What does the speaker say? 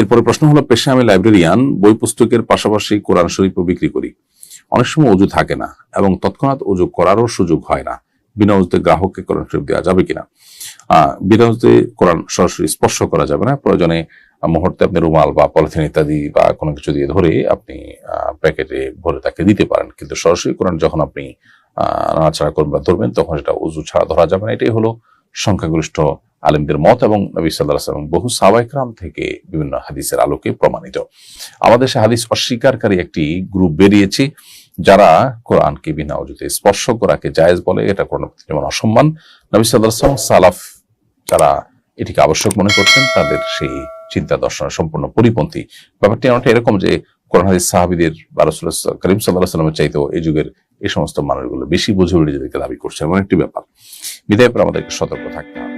এরপরে প্রশ্ন হলো পেশা আমি লাইব্রেরিয়ান, বই পুস্তকের পাশাপাশি কোরআন শরীফও বিক্রি করি। অনেক সময় অজু থাকে না এবং তৎক্ষণাৎ অজু করারও সুযোগ হয় না। বিনা অজুতে গ্রাহককে কোরআন শরীফ দেওয়া যাবে কিনা? বিনা অজুতে কোরআন সরাসরি স্পর্শ করা যাবে না। প্রয়োজনে মুহূর্তে আপনি রুমাল বা পলিথিন ইত্যাদি বা কোনো কিছু দিয়ে ধরে আপনি প্যাকেটে ভরে তাকে দিতে পারেন। কিন্তু সরাসরি কোরআন যখন আপনি নাড়াচাড়া করবেন বা ধরবেন, তখন সেটা উজু ছাড়া ধরা যাবে না। এটাই হলো সংখ্যাগরিষ্ঠ আলেমদের মত এবং নবী সাল্লাহ সাল্লাম বহু সাবাইকরাম থেকে বিভিন্ন হাদিসের আলোকে প্রমাণিত। আমাদের দেশে হাদিস অস্বীকারী একটি গ্রুপ বেরিয়েছে যারা কোরআনকে বিনা অজুতে স্পর্শ করাকে জায়েজ বলে, এটা কোরআন যেমন অসম্মান, নবী সাল্লাহ সালাফ যারা এটিকে আবশ্যক মনে করতেন তাদের সেই চিন্তা দর্শনের সম্পূর্ণ পরিপন্থী। ব্যাপারটি অনেকটা এরকম যে কোরআন হাদিস সাহাবিদের বা করিম সাল্লাহ সাল্লামের চাইতেও এই যুগের এই সমস্ত মানুষগুলো বেশি বুঝে উঠে নিজেদেরকে দাবি করছে, এমন একটি ব্যাপার। বিদায় পর আমাদেরকে সতর্ক থাকতে হবে।